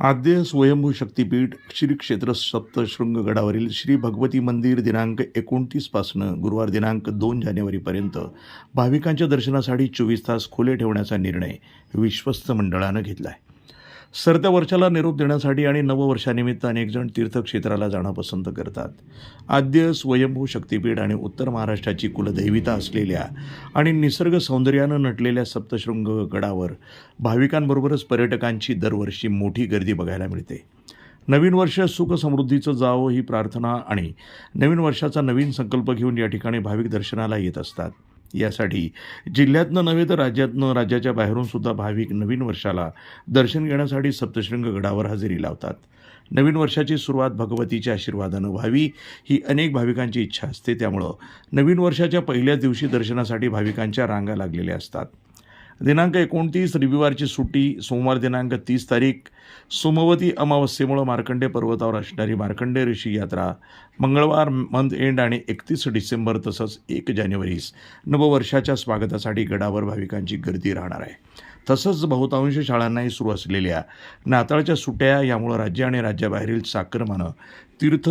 आद्य स्वयंभू शक्तीपीठ श्री क्षेत्र सप्तशृंगगडावरील श्री भगवती मंदिर दिनांक एकोणतीसपासनं गुरुवार दिनांक दोन जानेवारीपर्यंत भाविकांच्या दर्शनासाठी चोवीस तास खुले ठेवण्याचा निर्णय विश्वस्त मंडळानं घेतला आहे सरत्या वर्षाला निरोप देण्यासाठी आणि नववर्षानिमित्त अनेकजण तीर्थक्षेत्राला जाणं पसंत करतात. आद्य स्वयंभू शक्तीपीठ आणि उत्तर महाराष्ट्राची कुलदैविता असलेल्या आणि निसर्ग सौंदर्यानं नटलेल्या सप्तशृंग गडावर भाविकांबरोबरच पर्यटकांची दरवर्षी मोठी गर्दी बघायला मिळते. नवीन वर्ष सुख समृद्धीचं जावं ही प्रार्थना आणि नवीन वर्षाचा नवीन संकल्प घेऊन या ठिकाणी भाविक दर्शनाला येत असतात. यासाठी जिल्ह्यातनं नव्हे तर राज्यातनं राज्याच्या बाहेरून सुद्धा भाविक नवीन वर्षाला दर्शन घेण्यासाठी सप्तशृंग गडावर हजेरी लावतात. नवीन वर्षाची सुरुवात भगवतीच्या आशीर्वादानं व्हावी ही अनेक भाविकांची इच्छा असते. त्यामुळं नवीन वर्षाच्या पहिल्याच दिवशी दर्शनासाठी भाविकांच्या रांगा लागलेल्या असतात. दिनांक एकोणतीस रविवारची सुट्टी सोमवार दिनांक तीस तारीख. सोमवती अमावस्येमुळं मार्कंडे पर्वतावर असणारी मार्कंडे ऋषी यात्रा मंगळवार मंथ एंड आणि एकतीस डिसेंबर तसंच एक जानेवारीस नववर्षाच्या स्वागतासाठी गडावर भाविकांची गर्दी राहणार आहे. तसंच बहुतांश शाळांनाही सुरू असलेल्या नाताळच्या सुट्ट्या यामुळं राज्य आणि राज्याबाहेरील साकरमानं तीर्थ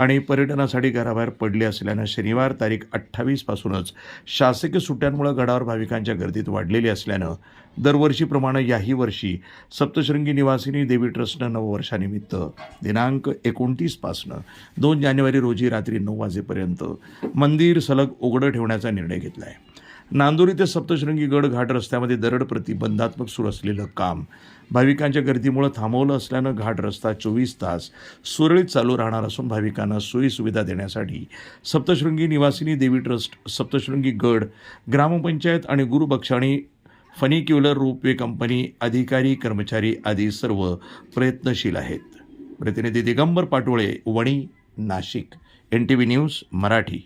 आणि पर्यटनासाठी घराबाहेर पडले असल्यानं शनिवार तारीख अठ्ठावीसपासूनच शासकीय सुट्ट्यांमुळे गडावर भाविकांच्या गर्दीत वाढलेली असल्यानं दरवर्षीप्रमाणे याही वर्षी सप्तशृंगी निवासिनी देवी ट्रस्टनं नववर्षानिमित्त दिनांक एकोणतीसपासनं दोन जानेवारी रोजी रात्री नऊ वाजेपर्यंत मंदिर सलग उघडं ठेवण्याचा निर्णय घेतला आहे नांदुरी ते सप्तशृंगी गड घाट रस्त्यामध्ये दरड प्रतिबंधात्मक सुरू असलेलं काम भाविकांच्या गर्दीमुळं थांबवलं असल्यानं घाट रस्ता चोवीस तास सुरळीत चालू राहणार असून भाविकांना सोयीसुविधा देण्यासाठी सप्तशृंगी निवासिनी देवी ट्रस्ट सप्तशृंगी गड ग्रामपंचायत आणि गुरुबक्षाणी फनिक्युलर रोपवे कंपनी अधिकारी कर्मचारी आदी सर्व प्रयत्नशील आहेत. प्रतिनिधी Digambar Patole Wani Nashik N T V news Marathi.